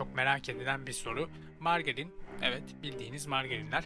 çok merak edilen bir soru. Margarin, evet bildiğiniz margarinler.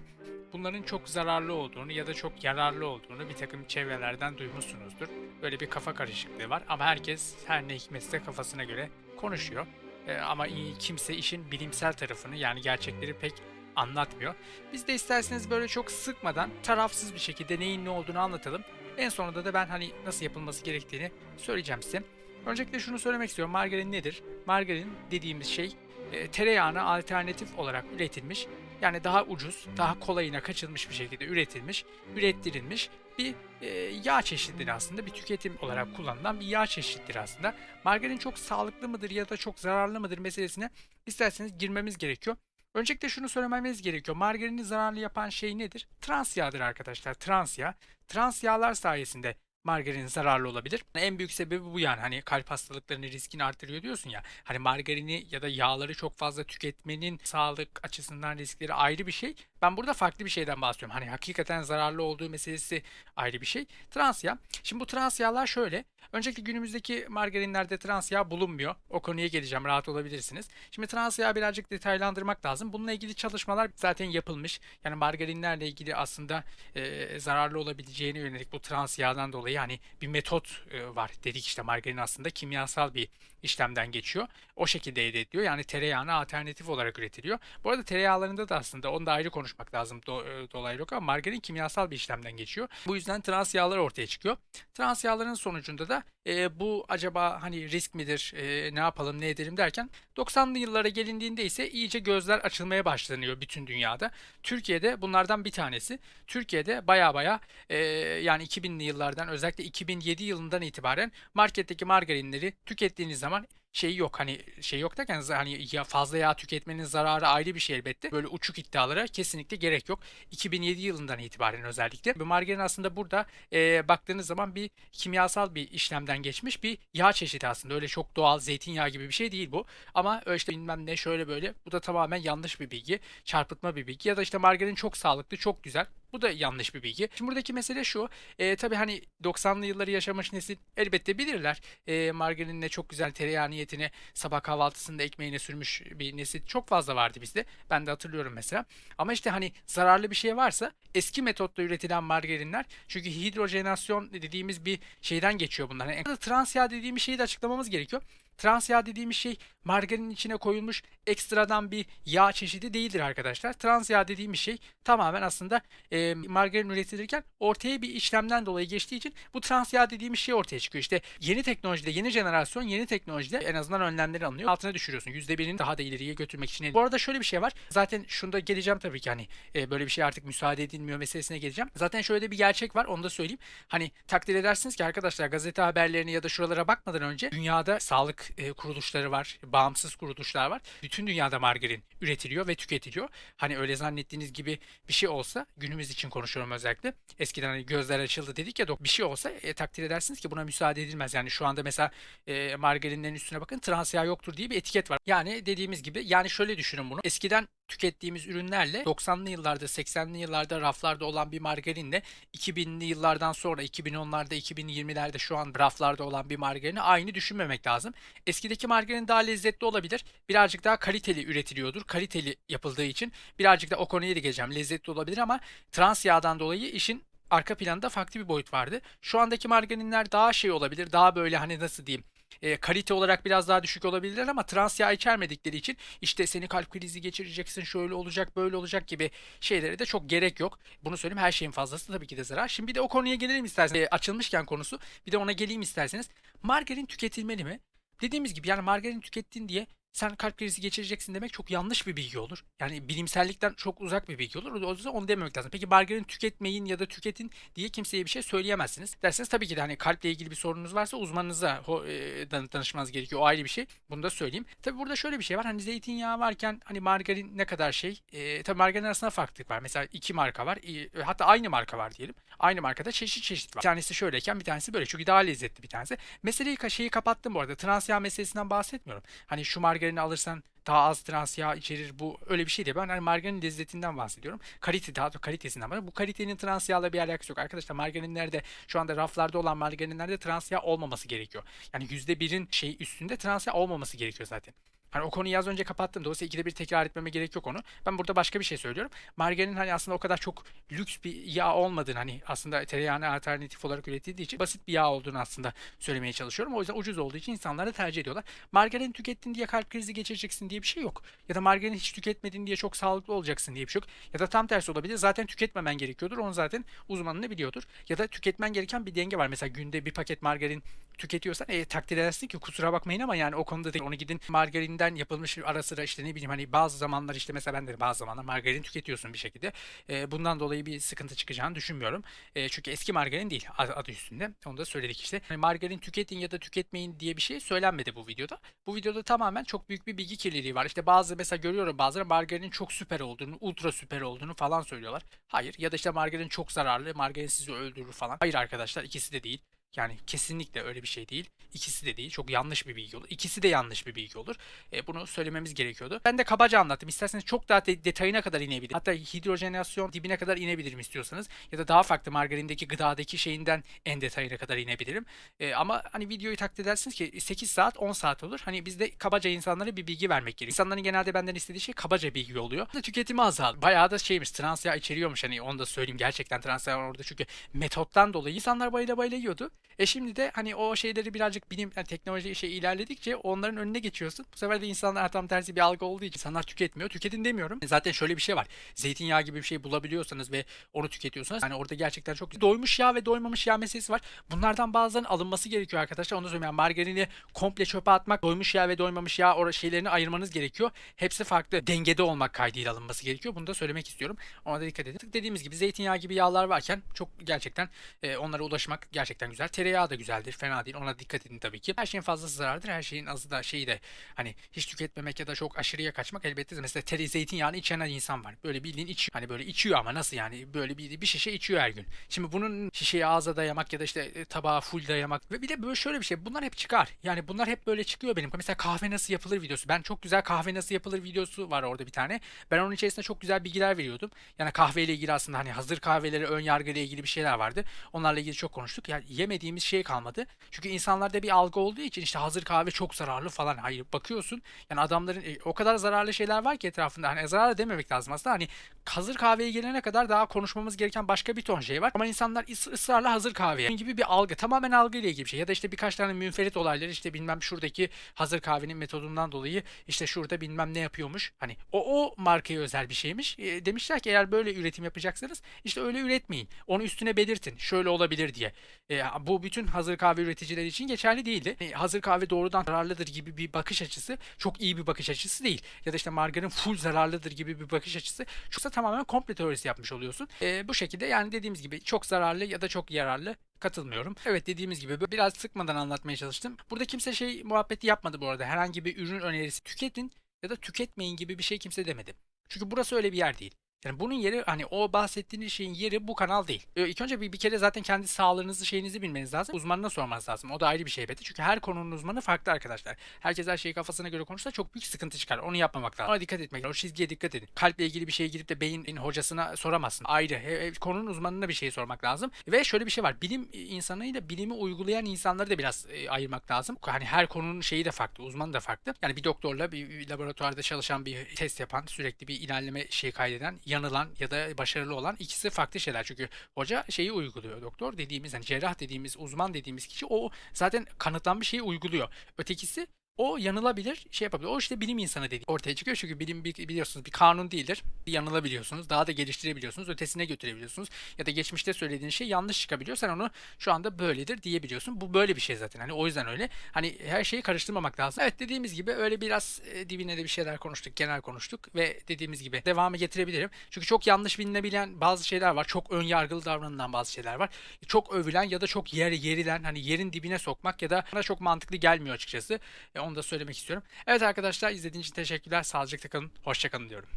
Bunların çok zararlı olduğunu ya da çok yararlı olduğunu bir takım çevrelerden duymuşsunuzdur. Böyle bir kafa karışıklığı var ama herkes her ne hikmetse kafasına göre konuşuyor. Ee, ama kimse işin bilimsel tarafını yani gerçekleri pek anlatmıyor. Biz de isterseniz böyle çok sıkmadan tarafsız bir şekilde neyin ne olduğunu anlatalım. En sonunda da ben hani nasıl yapılması gerektiğini söyleyeceğim size. Öncelikle şunu söylemek istiyorum. Margarin nedir? Margarin dediğimiz şey e, tereyağına alternatif olarak üretilmiş yani daha ucuz, daha kolayına kaçılmış bir şekilde üretilmiş, ürettirilmiş bir e, yağ çeşididir aslında. Bir tüketim olarak kullanılan bir yağ çeşididir aslında. Margarin çok sağlıklı mıdır ya da çok zararlı mıdır meselesine isterseniz girmemiz gerekiyor. Öncelikle şunu söylememiz gerekiyor. Margarini zararlı yapan şey nedir? Trans yağdır arkadaşlar. Trans yağ. Trans yağlar sayesinde margarin zararlı olabilir. En büyük sebebi bu yani hani kalp hastalıklarının riskini artırıyor diyorsun ya. Hani margarini ya da yağları çok fazla tüketmenin sağlık açısından riskleri ayrı bir şey. Ben burada farklı bir şeyden bahsediyorum. Hani hakikaten zararlı olduğu meselesi ayrı bir şey. Trans yağ. Şimdi bu trans yağlar şöyle. Öncelikle günümüzdeki margarinlerde trans yağ bulunmuyor. O konuya geleceğim. Rahat olabilirsiniz. Şimdi trans yağı birazcık detaylandırmak lazım. Bununla ilgili çalışmalar zaten yapılmış. Yani margarinlerle ilgili aslında e, zararlı olabileceğine yönelik bu trans yağdan dolayı hani bir metot e, var. Dedik işte margarin aslında kimyasal bir işlemden geçiyor. O şekilde elde ediliyor. Yani tereyağına alternatif olarak üretiliyor. Bu arada tereyağlarında da aslında onu da ayrı konuşmak lazım do- e, dolaylı yok ama margarin kimyasal bir işlemden geçiyor. Bu yüzden trans yağlar ortaya çıkıyor. Trans yağların sonucunda da e, bu acaba hani risk midir, e, ne yapalım, ne edelim derken 90'lı yıllara gelindiğinde ise iyice gözler açılmaya başlanıyor bütün dünyada. Türkiye'de bunlardan bir tanesi. Türkiye'de baya baya e, yani 2000'li yıllardan özellikle 2007 yılından itibaren marketteki margarinleri tükettiğiniz zaman şey yok hani şey yok derken hani ya fazla yağ tüketmenin zararı ayrı bir şey elbette. Böyle uçuk iddialara kesinlikle gerek yok. 2007 yılından itibaren özellikle. Bu margarin aslında burada e, baktığınız zaman bir kimyasal bir işlemden geçmiş bir yağ çeşidi aslında. Öyle çok doğal zeytinyağı gibi bir şey değil bu. Ama işte bilmem ne şöyle böyle. Bu da tamamen yanlış bir bilgi. Çarpıtma bir bilgi. Ya da işte margarin çok sağlıklı, çok güzel. Bu da yanlış bir bilgi. Şimdi buradaki mesele şu. E, tabii hani 90'lı yılları yaşamış nesil elbette bilirler. E, margarinle çok güzel tereyağı niyetine sabah kahvaltısında ekmeğine sürmüş bir nesil çok fazla vardı bizde. Ben de hatırlıyorum mesela. Ama işte hani zararlı bir şey varsa eski metotla üretilen margarinler çünkü hidrojenasyon dediğimiz bir şeyden geçiyor bunlar. Yani trans yağ dediğimiz şeyi de açıklamamız gerekiyor. Trans yağ dediğimiz şey margarinin içine koyulmuş ekstradan bir yağ çeşidi değildir arkadaşlar. Trans yağ dediğimiz şey tamamen aslında e, margarin üretilirken ortaya bir işlemden dolayı geçtiği için bu trans yağ dediğimiz şey ortaya çıkıyor. İşte yeni teknolojide, yeni jenerasyon, yeni teknolojide en azından önlemleri alınıyor. Altına düşürüyorsun. %1'ini daha da ileriye götürmek için. Bu arada şöyle bir şey var. Zaten şunda geleceğim tabii ki hani e, böyle bir şey artık müsaade edilmiyor meselesine geleceğim. Zaten şöyle bir gerçek var. Onu da söyleyeyim. Hani takdir edersiniz ki arkadaşlar gazete haberlerini ya da şuralara bakmadan önce dünyada sağlık e, kuruluşları var, bağımsız kuruluşlar var. Bütün dünyada margarin üretiliyor ve tüketiliyor. Hani öyle zannettiğiniz gibi bir şey olsa günümüz için konuşuyorum özellikle. Eskiden hani gözler açıldı dedik ya bir şey olsa e, takdir edersiniz ki buna müsaade edilmez. Yani şu anda mesela e, margarinlerin üstüne bakın trans yağ yoktur diye bir etiket var. Yani dediğimiz gibi yani şöyle düşünün bunu. Eskiden tükettiğimiz ürünlerle 90'lı yıllarda 80'li yıllarda raflarda olan bir margarinle 2000'li yıllardan sonra 2010'larda 2020'lerde şu an raflarda olan bir margarini aynı düşünmemek lazım. Eskideki margarin daha lezzetli olabilir. Birazcık daha kaliteli üretiliyordur. Kaliteli yapıldığı için birazcık da o konuya da geleceğim. Lezzetli olabilir ama trans yağdan dolayı işin arka planında farklı bir boyut vardı. Şu andaki margarinler daha şey olabilir. Daha böyle hani nasıl diyeyim e, kalite olarak biraz daha düşük olabilirler ama trans yağ içermedikleri için işte seni kalp krizi geçireceksin şöyle olacak böyle olacak gibi şeylere de çok gerek yok. Bunu söyleyeyim her şeyin fazlası tabii ki de zarar. Şimdi bir de o konuya gelelim isterseniz. E, açılmışken konusu bir de ona geleyim isterseniz. Margarin tüketilmeli mi? Dediğimiz gibi yani margarin tükettin diye sen kalp krizi geçireceksin demek çok yanlış bir bilgi olur. Yani bilimsellikten çok uzak bir bilgi olur. O yüzden onu dememek lazım. Peki margarin tüketmeyin ya da tüketin diye kimseye bir şey söyleyemezsiniz. Derseniz tabii ki de hani kalple ilgili bir sorunuz varsa uzmanınıza e, dan- danışmanız gerekiyor. O ayrı bir şey. Bunu da söyleyeyim. Tabii burada şöyle bir şey var. Hani zeytinyağı varken hani margarin ne kadar şey? E, tabii margarin arasında farklılık var. Mesela iki marka var. E, hatta aynı marka var diyelim. Aynı markada çeşit çeşit var. Bir tanesi şöyleyken bir tanesi böyle. Çünkü daha lezzetli bir tanesi. Meseleyi şeyi kapattım bu arada. Trans yağ meselesinden bahsetmiyorum. Hani şu margarini alırsan daha az trans yağ içerir bu öyle bir şey değil. Ben hani margarinin lezzetinden bahsediyorum. Kalite daha da kalitesinden bahsediyorum. Bu kalitenin trans yağla bir alakası yok. Arkadaşlar margarinlerde şu anda raflarda olan margarinlerde trans yağ olmaması gerekiyor. Yani %1'in şey üstünde trans yağ olmaması gerekiyor zaten. Hani o konuyu az önce kapattım. Dolayısıyla ikide bir tekrar etmeme gerek yok onu. Ben burada başka bir şey söylüyorum. Margarin hani aslında o kadar çok lüks bir yağ olmadığını hani aslında tereyağına alternatif olarak üretildiği için basit bir yağ olduğunu aslında söylemeye çalışıyorum. O yüzden ucuz olduğu için insanlar da tercih ediyorlar. Margarin tükettin diye kalp krizi geçireceksin diye bir şey yok. Ya da margarin hiç tüketmedin diye çok sağlıklı olacaksın diye bir şey yok. Ya da tam tersi olabilir. Zaten tüketmemen gerekiyordur. Onu zaten uzmanını biliyordur. Ya da tüketmen gereken bir denge var. Mesela günde bir paket margarin tüketiyorsan e, takdir edersin ki kusura bakmayın ama yani o konuda değil. Onu gidin margarinden yapılmış ara sıra işte ne bileyim hani bazı zamanlar işte mesela ben de bazı zamanlar margarin tüketiyorsun bir şekilde. E, bundan dolayı bir sıkıntı çıkacağını düşünmüyorum. E, çünkü eski margarin değil ad- adı üstünde. Onu da söyledik işte. Hani margarin tüketin ya da tüketmeyin diye bir şey söylenmedi bu videoda. Bu videoda tamamen çok büyük bir bilgi kirliliği var. İşte bazı mesela görüyorum bazıları margarinin çok süper olduğunu, ultra süper olduğunu falan söylüyorlar. Hayır ya da işte margarin çok zararlı, margarin sizi öldürür falan. Hayır arkadaşlar ikisi de değil. Yani kesinlikle öyle bir şey değil. İkisi de değil. Çok yanlış bir bilgi olur. İkisi de yanlış bir bilgi olur. E, bunu söylememiz gerekiyordu. Ben de kabaca anlattım. İsterseniz çok daha de- detayına kadar inebilirim. Hatta hidrojenasyon dibine kadar inebilirim istiyorsanız. Ya da daha farklı margarindeki gıdadaki şeyinden en detayına kadar inebilirim. E, ama hani videoyu takdir edersiniz ki 8 saat 10 saat olur. Hani bizde kabaca insanlara bir bilgi vermek gerekiyor. İnsanların genelde benden istediği şey kabaca bilgi oluyor. Tüketimi azaldı. Bayağı da şeymiş trans yağ içeriyormuş hani onu da söyleyeyim. Gerçekten trans yağ orada çünkü metottan dolayı insanlar bayıla bayıla yiyordu. E şimdi de hani o şeyleri birazcık bilim, yani teknoloji şey ilerledikçe onların önüne geçiyorsun. Bu sefer de insanlar tam tersi bir algı olduğu için insanlar tüketmiyor. Tüketin demiyorum. Zaten şöyle bir şey var. Zeytinyağı gibi bir şey bulabiliyorsanız ve onu tüketiyorsanız hani orada gerçekten çok doymuş yağ ve doymamış yağ meselesi var. Bunlardan bazılarının alınması gerekiyor arkadaşlar. Onu söyleyeyim. Yani margarini komple çöpe atmak, doymuş yağ ve doymamış yağ or şeylerini ayırmanız gerekiyor. Hepsi farklı dengede olmak kaydıyla alınması gerekiyor. Bunu da söylemek istiyorum. Ona da dikkat edin. Dediğimiz gibi zeytinyağı gibi yağlar varken çok gerçekten e, onlara ulaşmak gerçekten güzel. Tereyağı da güzeldir. Fena değil. Ona dikkat edin tabii ki. Her şeyin fazlası zarardır. Her şeyin azı da şeyi de hani hiç tüketmemek ya da çok aşırıya kaçmak elbette. Mesela tere zeytinyağını içen insan var. Böyle bildiğin içiyor. Hani böyle içiyor ama nasıl yani? Böyle bir, bir şişe içiyor her gün. Şimdi bunun şişeyi ağza dayamak ya da işte e, tabağa full dayamak ve bir de böyle şöyle bir şey. Bunlar hep çıkar. Yani bunlar hep böyle çıkıyor benim. Mesela kahve nasıl yapılır videosu. Ben çok güzel kahve nasıl yapılır videosu var orada bir tane. Ben onun içerisinde çok güzel bilgiler veriyordum. Yani kahveyle ilgili aslında hani hazır kahveleri ön yargıyla ilgili bir şeyler vardı. Onlarla ilgili çok konuştuk. Yani yemediğimiz şey kalmadı. Çünkü insanlarda bir algı olduğu için işte hazır kahve çok zararlı falan. Hayır bakıyorsun yani adamların e, o kadar zararlı şeyler var ki etrafında. Hani zararlı dememek lazım aslında. Hani hazır kahveye gelene kadar daha konuşmamız gereken başka bir ton şey var. Ama insanlar ıs- ısrarla hazır kahveye gibi bir algı. Tamamen algıyla ilgili bir şey. Ya da işte birkaç tane münferit olayları işte bilmem şuradaki hazır kahvenin metodundan dolayı işte şurada bilmem ne yapıyormuş. Hani o o markaya özel bir şeymiş. E, demişler ki eğer böyle üretim yapacaksanız işte öyle üretmeyin. Onu üstüne belirtin. Şöyle olabilir diye. E, bu bütün hazır kahve üreticileri için geçerli değildi. E, hazır kahve doğrudan zararlıdır gibi bir bakış açısı çok iyi bir bakış açısı değil. Ya da işte margarin full zararlıdır gibi bir bakış açısı. Çoksa tamamen komple teorisi yapmış oluyorsun. E, bu şekilde yani dediğimiz gibi çok zararlı ya da çok yararlı katılmıyorum. Evet dediğimiz gibi biraz sıkmadan anlatmaya çalıştım. Burada kimse şey muhabbeti yapmadı bu arada. Herhangi bir ürün önerisi tüketin ya da tüketmeyin gibi bir şey kimse demedi. Çünkü burası öyle bir yer değil. Yani bunun yeri hani o bahsettiğiniz şeyin yeri bu kanal değil. Ee, ilk önce bir, bir kere zaten kendi sağlığınızı şeyinizi bilmeniz lazım. Uzmanına sormanız lazım. O da ayrı bir şey elbette. Çünkü her konunun uzmanı farklı arkadaşlar. Herkes her şeyi kafasına göre konuşsa çok büyük sıkıntı çıkar. Onu yapmamak lazım. Ona dikkat etmek lazım. O çizgiye dikkat edin. Kalple ilgili bir şeye gidip de beyin hocasına soramazsın. Ayrı. He- konunun uzmanına bir şey sormak lazım. Ve şöyle bir şey var. Bilim insanıyla bilimi uygulayan insanları da biraz e, ayırmak lazım. Hani her konunun şeyi de farklı. Uzmanı da farklı. Yani bir doktorla bir, bir laboratuvarda çalışan bir test yapan, sürekli bir ilerleme şeyi kaydeden, yanılan ya da başarılı olan ikisi farklı şeyler. Çünkü hoca şeyi uyguluyor. Doktor dediğimiz hani cerrah dediğimiz, uzman dediğimiz kişi o zaten kanıtlanmış şeyi uyguluyor. Ötekisi o yanılabilir, şey yapabilir. O işte bilim insanı dediği ortaya çıkıyor. Çünkü bilim biliyorsunuz bir kanun değildir. Yanılabiliyorsunuz. Daha da geliştirebiliyorsunuz. Ötesine götürebiliyorsunuz. Ya da geçmişte söylediğin şey yanlış çıkabiliyor. Sen onu şu anda böyledir diyebiliyorsun. Bu böyle bir şey zaten. Hani o yüzden öyle. Hani her şeyi karıştırmamak lazım. Evet dediğimiz gibi öyle biraz e, dibine de bir şeyler konuştuk. Genel konuştuk. Ve dediğimiz gibi devamı getirebilirim. Çünkü çok yanlış bilinebilen bazı şeyler var. Çok ön yargılı davranılan bazı şeyler var. Çok övülen ya da çok yer yerilen hani yerin dibine sokmak ya da bana çok mantıklı gelmiyor açıkçası. E, onu da söylemek istiyorum. Evet arkadaşlar izlediğiniz için teşekkürler. Sağlıcakla kalın. Hoşça kalın diyorum.